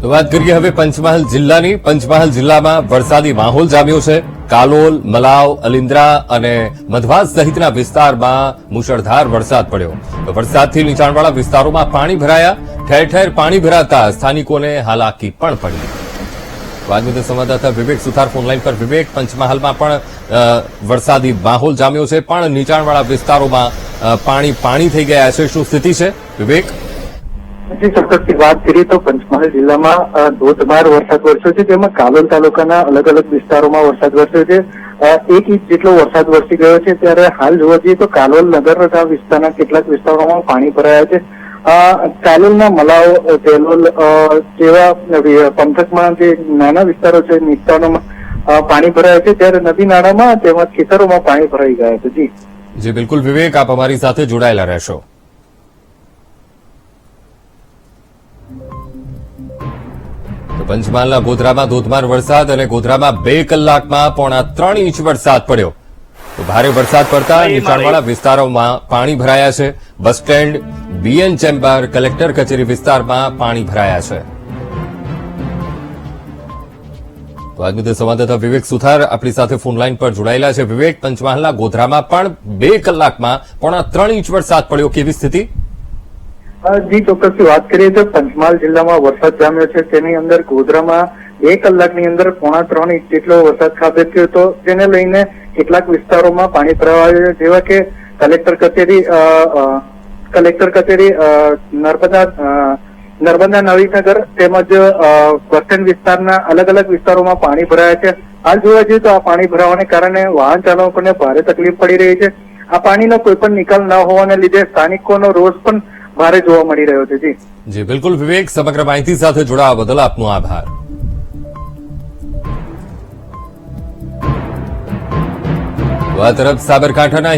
તો વાત કરીએ હવે પંચમહાલ જિલ્લાની. પંચમહાલ જિલ્લામાં વરસાદી માહોલ જામ્યો છે. કાલોલ, મલાવ અલિન્દ્રા અને મધવાસ સહિતના વિસ્તારમાં મુશળધાર વરસાદ પડ્યો. વરસાદથી નીચાણવાળા વિસ્તારોમાં પાણી ભરાયા. ઠેર ઠેર પાણી ભરાતા સ્થાનિકોને હાલાકી પણ પડી. વાજમીત સંવાદદાતા વિવેક સુથાર ફોનલાઈન પર. વિવેક, પંચમહાલમાં પણ વરસાદી માહોલ જામ્યો છે. પણ નીચાણવાળા વિસ્તારોમાં પાણી પાણી થઈ ગયા છે. શું સ્થિતિ છે? વિવેક? જે ચોક્કસથી વાત કરીએ તો પંચમહાલ જિલ્લામાં ધોધમાર વરસાદ વરસ્યો છે, જેમાં કાલોલ તાલુકાના અલગ અલગ વિસ્તારોમાં વરસાદ વરસ્યો છે. એક ઇંચ જેટલો વરસાદ વરસી ગયો છે, ત્યારે હાલ જોવા જઈએ તો કાલોલ નગરના વિસ્તારના કેટલાક વિસ્તારોમાં પાણી ભરાયા છે. કાલોલના મલાવ, તેલોલ જેવા પંથકમાં જે નાના વિસ્તારો છે વિસ્તારોમાં પાણી ભરાયા છે, ત્યારે નદી નાળામાં તેમજ ખેતરોમાં પાણી ભરાઈ ગયા છે. જી. જી, બિલકુલ વિવેક, આપ અમારી સાથે જોડાયેલા રહેશો. પંચમહાલના ગોધરામાં ધોધમાર વરસાદ અને ગોધરામાં બે કલાકમાં પોણા ત્રણ ઇંચ વરસાદ પડ્યો. તો ભારે વરસાદ પડતા નીચાણવાળા વિસ્તારોમાં પાણી ભરાયા છે. Bus stand BN chamber collector કચેરી વિસ્તારમાં પાણી ભરાયા છે. તો આજ મુદ્દે સંવાદદાતા વિવેક સુથાર આપણી સાથે ફોનલાઈન પર જોડાયેલા છે. વિવેક પંચમહાલના ગોધરામાં પણ બે કલાકમાં પોણા ત્રણ ઇંચ વરસાદ પડ્યો. કેવી સ્થિતિ? જી ચોક્કસથી વાત કરીએ તો પંચમહાલ જિલ્લામાં વરસાદ જામ્યો છે. તેની અંદર ગોધરામાં બે કલાકની અંદર પોણા ત્રણ ઇંચ જેટલો વરસાદ ખાબક્યો હતો. જેને લઈને કેટલાક વિસ્તારોમાં પાણી ભરાવા જેવા કે કલેક્ટર કચેરી કલેક્ટર કચેરી નર્મદા નર્મદા નવીનગર તેમજ બસ વિસ્તારના અલગ અલગ વિસ્તારોમાં પાણી ભરાયા છે. હાલ જોવા જઈએ તો આ પાણી ભરાવાને કારણે વાહન ચાલકોને ભારે તકલીફ પડી રહી છે. આ પાણીનો કોઈ પણ નિકાલ ન હોવાને લીધે સ્થાનિકોનો રોષ પણ ભારે જોવા મળી રહ્યો છે, જી. બિલકુલ. વિવેક, સમગ્ર માહિતી સાથે જોડાવા બદલ આપનો આભાર. આ તરફ સાબરકાંઠાના